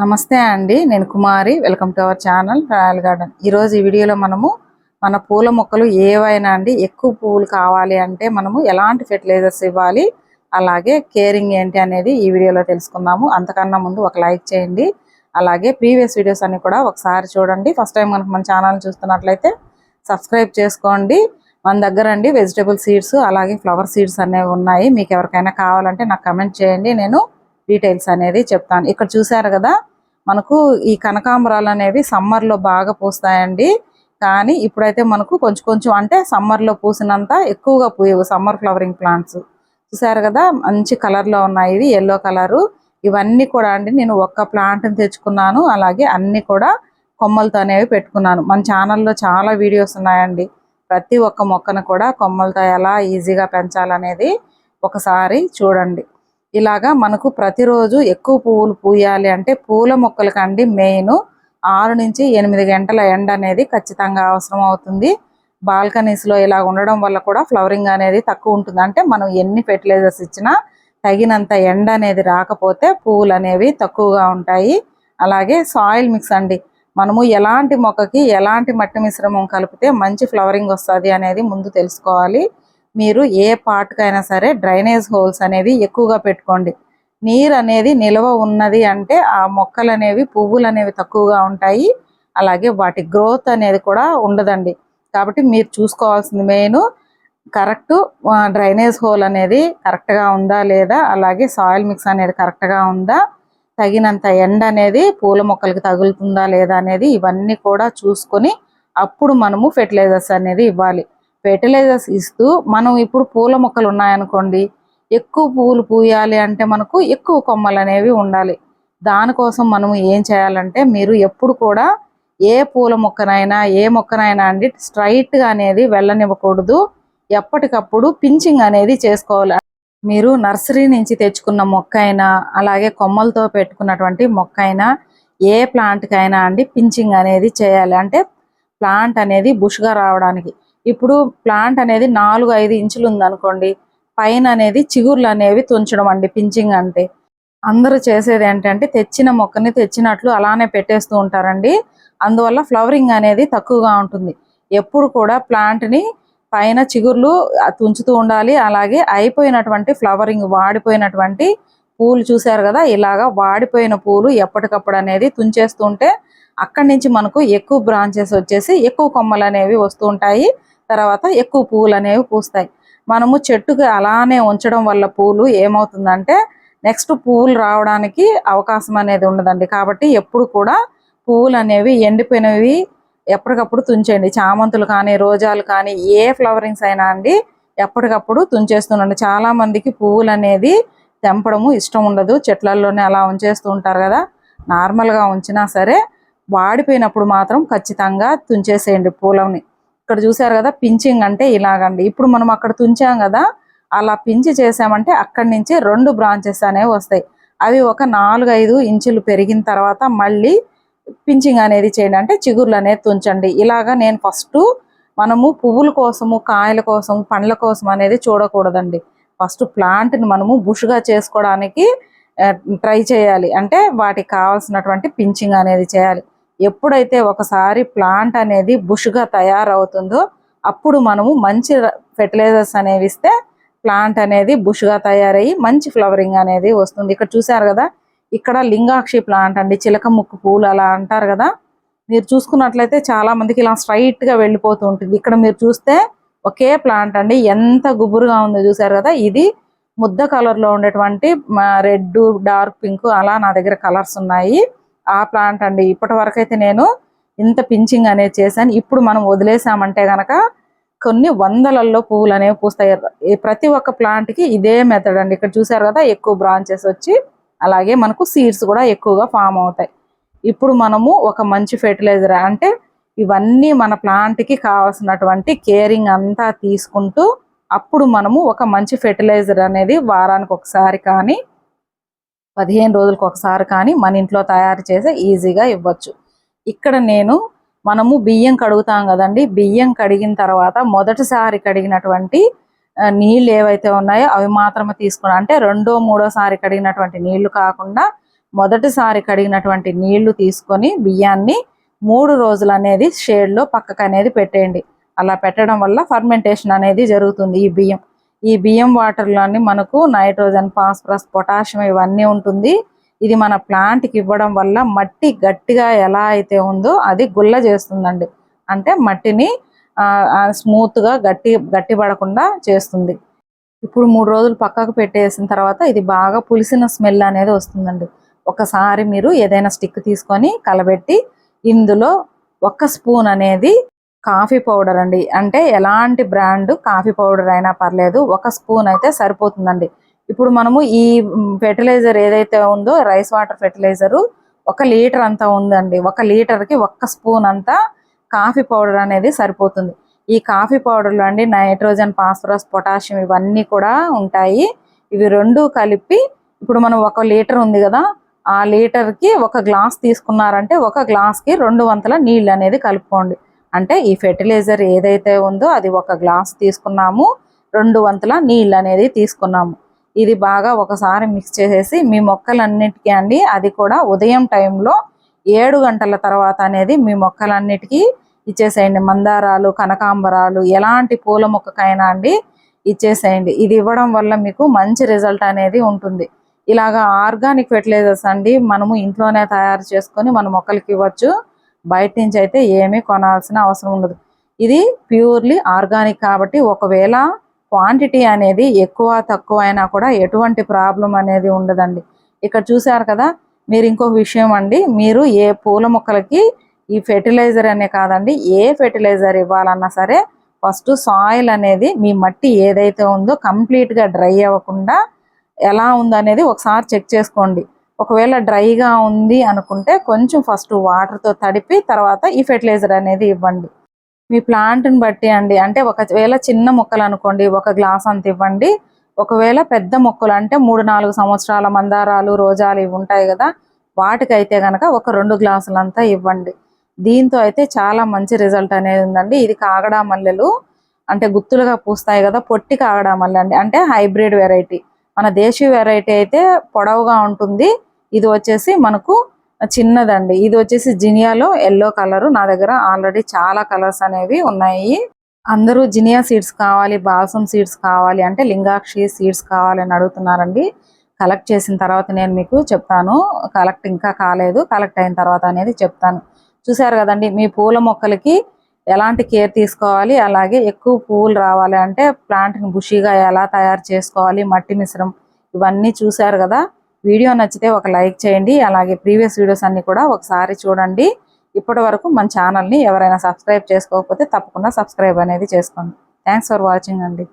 నమస్తే అండి నేను Kumari welcome to our channel royal garden. ఈరోజు ఈ వీడియోలో మనము మన పూల మొక్కలు ఏవైనా అండి ఎక్కువ పువ్వులు కావాలి అంటే మనము ఎలాంటి ఫెర్టిలైజర్స్ ఇవ్వాలి అలాగే కేరింగ్ ఏంటి అనేది ఈ వీడియోలో తెలుసుకుందాము. అంతకన్నా ముందు ఒక లైక్ చేయండి అలాగే ప్రీవియస్ వీడియోస్ అన్ని కూడా ఒకసారి చూడండి. ఫస్ట్ టైం కనుక మన ఛానల్ చూస్తున్నట్లయితే సబ్స్క్రైబ్ చేసుకోండి. మన దగ్గర అండి వెజిటేబుల్ సీడ్స్ అలాగే ఫ్లవర్ సీడ్స్ అనేవి ఉన్నాయి. మీకు ఎవరికైనా కావాలంటే నాకు కమెంట్ చేయండి నేను డీటెయిల్స్ అనేది చెప్తాను. ఇక్కడ చూసారు కదా మనకు ఈ కనకాంబరాలు అనేవి సమ్మర్లో బాగా పూస్తాయండి. కానీ ఇప్పుడైతే మనకు కొంచెం కొంచెం అంటే సమ్మర్లో పూసినంత ఎక్కువగా పూయవు సమ్మర్ ఫ్లవరింగ్ ప్లాంట్స్. చూసారు కదా? మంచి కలర్లో ఉన్నాయి ఇవి ఎల్లో కలరు. ఇవన్నీ కూడా అండి నేను ఒక్క ప్లాంట్ని తెచ్చుకున్నాను. అలాగే అన్ని కూడా కొమ్మలతో అనేవి పెట్టుకున్నాను. మన ఛానల్లో చాలా వీడియోస్ ఉన్నాయండి. ప్రతి ఒక్క మొక్కను కూడా కొమ్మలతో ఎలా ఈజీగా పెంచాలనేది ఒకసారి చూడండి. ఇలాగా మనకు ప్రతిరోజు ఎక్కువ పువ్వులు పూయాలి అంటే పూల మొక్కలకండి మెయిన్ ఆరు నుంచి ఎనిమిది గంటల ఎండ అనేది ఖచ్చితంగా అవసరం అవుతుంది. బాల్కనీస్లో ఇలా ఉండడం వల్ల కూడా ఫ్లవరింగ్ అనేది తక్కువ ఉంటుంది. అంటే మనం ఎన్ని ఫెర్టిలైజర్స్ ఇచ్చినా తగినంత ఎండ అనేది రాకపోతే పువ్వులు అనేవి తక్కువగా ఉంటాయి. అలాగే సాయిల్ మిక్స్ అండి. మనము ఎలాంటి మొక్కకి ఎలాంటి మట్టి మిశ్రమం కలిపితే మంచి ఫ్లవరింగ్ వస్తుంది అనేది ముందు తెలుసుకోవాలి. మీరు ఏ పార్ట్కైనా సరే డ్రైనేజ్ హోల్స్ అనేవి ఎక్కువగా పెట్టుకోండి. నీరు అనేది నిల్వ ఉన్నది అంటే ఆ మొక్కలు అనేవి పువ్వులు అనేవి తక్కువగా ఉంటాయి. అలాగే వాటి గ్రోత్ అనేది కూడా ఉండదండి. కాబట్టి మీరు చూసుకోవాల్సింది మెయిన్ కరెక్ట్ డ్రైనేజ్ హోల్ అనేది కరెక్ట్గా ఉందా లేదా? అలాగే సాయిల్ మిక్స్ అనేది కరెక్ట్గా ఉందా? తగినంత ఎండ అనేది పూల మొక్కలకు తగులుతుందా లేదా అనేది ఇవన్నీ కూడా చూసుకొని అప్పుడు మనము ఫెర్టిలైజర్స్ అనేది ఇవ్వాలి. ఫెర్టిలైజర్స్ ఇస్తూ మనం ఇప్పుడు పూల మొక్కలు ఉన్నాయనుకోండి ఎక్కువ పువ్వులు పూయాలి అంటే మనకు ఎక్కువ కొమ్మలు అనేవి ఉండాలి. దానికోసం మనం ఏం చేయాలంటే మీరు ఎప్పుడు కూడా ఏ పూల మొక్కనైనా ఏ మొక్కనైనా అండి స్ట్రైట్గా అనేది వెళ్ళనివ్వకూడదు. ఎప్పటికప్పుడు పించింగ్ అనేది చేసుకోవాలి. మీరు నర్సరీ నుంచి తెచ్చుకున్న మొక్క అయినా అలాగే కొమ్మలతో పెట్టుకున్నటువంటి మొక్క అయినా ఏ ప్లాంట్కైనా అండి పించింగ్ అనేది చేయాలి. అంటే ప్లాంట్ అనేది బుష్గా రావడానికి. ఇప్పుడు ప్లాంట్ అనేది నాలుగు ఐదు ఇంచులు ఉందనుకోండి పైన అనేది చిగుర్లు అనేవి తుంచడం అండి పించింగ్ అంటే. అందరూ చేసేది ఏంటంటే తెచ్చిన మొక్కని తెచ్చినట్లు అలానే పెట్టేస్తూ ఉంటారండి. అందువల్ల ఫ్లవరింగ్ అనేది తక్కువగా ఉంటుంది. ఎప్పుడు కూడా ప్లాంట్ని పైన చిగుర్లు తుంచుతూ ఉండాలి. అలాగే అయిపోయినటువంటి ఫ్లవరింగ్ వాడిపోయినటువంటి పూలు చూశారు కదా ఇలాగా వాడిపోయిన పూలు ఎప్పటికప్పుడు అనేది తుంచేస్తుంటే అక్కడి నుంచి మనకు ఎక్కువ బ్రాంచెస్ వచ్చేసి ఎక్కువ కొమ్మలు అనేవి వస్తూ ఉంటాయి. తర్వాత ఎక్కువ పువ్వులు అనేవి పూస్తాయి. మనము చెట్టుకి అలానే ఉంచడం వల్ల పూలు ఏమవుతుందంటే నెక్స్ట్ పువ్వులు రావడానికి అవకాశం అనేది ఉండదండి. కాబట్టి ఎప్పుడు కూడా పువ్వులు అనేవి ఎండిపోయినవి ఎప్పటికప్పుడు తుంచేయండి. చామంతులు కానీ రోజాలు కానీ ఏ ఫ్లవరింగ్స్ అయినా అండి ఎప్పటికప్పుడు తుంచేస్తుండండి. చాలా మందికి పువ్వులు అనేది తెంపడము ఇష్టం ఉండదు. చెట్లల్లోనే అలా ఉంచేస్తూ ఉంటారు కదా. నార్మల్గా ఉంచినా సరే వాడిపోయినప్పుడు మాత్రం ఖచ్చితంగా తుంచేసేయండి పూలని ఇక్కడ చూసారు కదా పించింగ్ అంటే ఇలాగండి. ఇప్పుడు మనం అక్కడ తుంచాం కదా అలా పించి చేసామంటే అక్కడి నుంచి రెండు బ్రాంచెస్ అనేవి వస్తాయి. అవి ఒక నాలుగు ఐదు ఇంచులు పెరిగిన తర్వాత మళ్ళీ పించింగ్ అనేది చేయండి. అంటే చిగుర్లు అనేది తుంచండి. ఇలాగా నేను ఫస్ట్ మనము పువ్వుల కోసము కాయల కోసం పండ్ల కోసం అనేది చూడకూడదండి. ఫస్ట్ ప్లాంట్ని మనము బుష్గా చేసుకోవడానికి ట్రై చేయాలి. అంటే వాటికి కావాల్సినటువంటి పించింగ్ అనేది చేయాలి. ఎప్పుడైతే ఒకసారి ప్లాంట్ అనేది బుష్గా తయారవుతుందో అప్పుడు మనము మంచి ఫెర్టిలైజర్స్ అనేవి ఇస్తే ప్లాంట్ అనేది బుష్గా తయారయ్యి మంచి ఫ్లవరింగ్ అనేది వస్తుంది. ఇక్కడ చూసారు కదా ఇక్కడ లింగాక్షి ప్లాంట్ అండి చిలక ముక్కు పూలు అలా అంటారు కదా. మీరు చూసుకున్నట్లయితే చాలా మందికి ఇలా స్ట్రైట్గా వెళ్ళిపోతూ ఉంటుంది. ఇక్కడ మీరు చూస్తే ఒకే ప్లాంట్ అండి ఎంత గుబురుగా ఉందో చూసారు కదా. ఇది ముద్ద కలర్లో ఉండేటువంటి రెడ్ డార్క్ పింక్ అలా నా దగ్గర కలర్స్ ఉన్నాయి. ఆ ప్లాంట్ అండి. ఇప్పటి వరకు అయితే నేను ఇంత పించింగ్ అనేది చేశాను. ఇప్పుడు మనం వదిలేసామంటే గనక కొన్ని వందలల్లో పువ్వులు అనేవి పూస్తాయి. ప్రతి ఒక్క ప్లాంట్కి ఇదే మెథడ్ అండి. ఇక్కడ చూసారు కదా ఎక్కువ బ్రాంచెస్ వచ్చి అలాగే మనకు సీడ్స్ కూడా ఎక్కువగా ఫామ్ అవుతాయి. ఇప్పుడు మనము ఒక మంచి ఫెర్టిలైజర్ అంటే ఇవన్నీ మన ప్లాంట్కి కావాల్సినటువంటి కేరింగ్ అంతా తీసుకుంటూ అప్పుడు మనము ఒక మంచి ఫెర్టిలైజర్ అనేది వారానికి ఒకసారి కానీ పదిహేను రోజులకు ఒకసారి కానీ మన ఇంట్లో తయారు చేసి ఈజీగా ఇవ్వచ్చు. ఇక్కడ నేను మనము బియ్యం కడుగుతాం కదండి. బియ్యం కడిగిన తర్వాత మొదటిసారి కడిగినటువంటి నీళ్ళు ఏవైతే ఉన్నాయో అవి మాత్రమే తీసుకున్నాను అంటే రెండో మూడోసారి కడిగినటువంటి నీళ్ళు కాకుండా మొదటిసారి కడిగినటువంటి నీళ్ళు తీసుకొని బియ్యాన్ని మూడు రోజులు అనేది షేడ్లో పక్కకు అనేది పెట్టేయండి. అలా పెట్టడం వల్ల ఫర్మెంటేషన్ అనేది జరుగుతుంది ఈ బియ్యం. ఈ బియ్యం వాటర్లోని మనకు నైట్రోజన్ ఫాస్ఫరస్ పొటాషియం ఇవన్నీ ఉంటుంది. ఇది మన ప్లాంట్కి ఇవ్వడం వల్ల మట్టి గట్టిగా ఎలా అయితే ఉందో అది గుల్ల చేస్తుందండి. అంటే మట్టిని స్మూత్గా గట్టి గట్టి పడకుండా చేస్తుంది. ఇప్పుడు మూడు రోజులు పక్కకు పెట్టేసిన తర్వాత ఇది బాగా పులిసిన స్మెల్ అనేది వస్తుందండి. ఒకసారి మీరు ఏదైనా స్టిక్ తీసుకొని కలబెట్టి ఇందులో ఒక్క స్పూన్ అనేది కాఫీ పౌడర్ అండి. అంటే ఎలాంటి బ్రాండ్ కాఫీ పౌడర్ అయినా పర్లేదు ఒక స్పూన్ అయితే సరిపోతుందండి. ఇప్పుడు మనము ఈ ఫెర్టిలైజర్ ఏదైతే ఉందో రైస్ వాటర్ ఫెర్టిలైజరు ఒక లీటర్ అంతా ఉందండి. ఒక లీటర్కి ఒక్క స్పూన్ అంతా కాఫీ పౌడర్ అనేది సరిపోతుంది. ఈ కాఫీ పౌడర్లు అండి నైట్రోజన్ ఫాస్ఫరస్ పొటాషియం ఇవన్నీ కూడా ఉంటాయి. ఇవి రెండు కలిపి ఇప్పుడు మనం ఒక లీటర్ ఉంది కదా ఆ లీటర్కి ఒక గ్లాస్ తీసుకున్నారంటే ఒక గ్లాస్కి రెండు వంతుల నీళ్ళు అనేది కలుపుకోండి. అంటే ఈ ఫెర్టిలైజర్ ఏదైతే ఉందో అది ఒక గ్లాస్ తీసుకున్నాము రెండు వంతుల నీళ్ళు అనేది తీసుకున్నాము. ఇది బాగా ఒకసారి మిక్స్ చేసేసి మీ మొక్కలన్నిటికీ అండి అది కూడా ఉదయం టైంలో ఏడు గంటల తర్వాత అనేది మీ మొక్కలన్నిటికీ ఇచ్చేసేయండి. మందారాలు కనకాంబరాలు ఎలాంటి పూల మొక్కకైనా అండి ఇచ్చేసేయండి. ఇది ఇవ్వడం వల్ల మీకు మంచి రిజల్ట్ అనేది ఉంటుంది. ఇలాగా ఆర్గానిక్ ఫెర్టిలైజర్స్ అండి మనము ఇంట్లోనే తయారు చేసుకొని మన మొక్కలకి ఇవ్వచ్చు. బయట నుంచి అయితే ఏమీ కొనాల్సిన అవసరం ఉండదు. ఇది ప్యూర్లీ ఆర్గానిక్ కాబట్టి ఒకవేళ క్వాంటిటీ అనేది ఎక్కువ తక్కువ అయినా కూడా ఎటువంటి ప్రాబ్లం అనేది ఉండదండి. ఇక్కడ చూసారు కదా మీరు ఇంకొక విషయం అండి. మీరు ఏ పూల మొక్కలకి ఈ ఫెర్టిలైజర్ అనే కాదండి ఏ ఫెర్టిలైజర్ ఇవ్వాలన్నా సరే ఫస్ట్ సాయిల్ అనేది మీ మట్టి ఏదైతే ఉందో కంప్లీట్గా డ్రై అవ్వకుండా ఎలా ఉందనేది ఒకసారి చెక్ చేసుకోండి. ఒకవేళ డ్రైగా ఉంది అనుకుంటే కొంచెం ఫస్ట్ వాటర్తో తడిపి తర్వాత ఈ ఫెర్టిలైజర్ అనేది ఇవ్వండి. మీ ప్లాంట్ని బట్టి అండి. అంటే ఒకవేళ చిన్న మొక్కలు అనుకోండి ఒక గ్లాస్ అంత ఇవ్వండి. ఒకవేళ పెద్ద మొక్కలు అంటే మూడు నాలుగు సంవత్సరాల మందారాలు రోజాలు ఇవి ఉంటాయి కదా వాటికైతే కనుక ఒక రెండు గ్లాసులంతా ఇవ్వండి. దీంతో అయితే చాలా మంచి రిజల్ట్ అనేది ఉందండి. ఇది కాగడా మల్లెలు అంటే గుత్తులుగా పూస్తాయి కదా పొట్టి కాగడా మల్లె అండి. అంటే హైబ్రిడ్ వెరైటీ. మన దేశీయ వెరైటీ అయితే పొడవుగా ఉంటుంది. ఇది వచ్చేసి మనకు చిన్నదండి. ఇది వచ్చేసి జినియాలో ఎల్లో కలర్. నా దగ్గర ఆల్రెడీ చాలా కలర్స్ అనేవి ఉన్నాయి. అందరూ జినియా సీడ్స్ కావాలి బాసం సీడ్స్ కావాలి అంటే లింగాక్షి సీడ్స్ కావాలని అడుగుతున్నారండి. కలెక్ట్ చేసిన తర్వాత నేను మీకు చెప్తాను. కలెక్ట్ ఇంకా కాలేదు. కలెక్ట్ అయిన తర్వాత అనేది చెప్తాను. చూసారు కదండి మీ పూల మొక్కలకి ఎలాంటి కేర్ తీసుకోవాలి? అలాగే ఎక్కువ పూలు రావాలి అంటే ప్లాంట్ని బుషీగా ఎలా తయారు చేసుకోవాలి? మట్టి మిశ్రం ఇవన్నీ చూసారు కదా. వీడియో నచ్చితే ఒక లైక్ చేయండి అలాగే ప్రీవియస్ వీడియోస్ అన్ని కూడా ఒకసారి చూడండి. ఇప్పటి వరకు మన ఛానల్ని ఎవరైనా సబ్స్క్రైబ్ చేసుకోకపోతే తప్పకుండా సబ్స్క్రైబ్ అనేది చేసుకోండి. థ్యాంక్స్ ఫర్ వాచింగ్ అండి.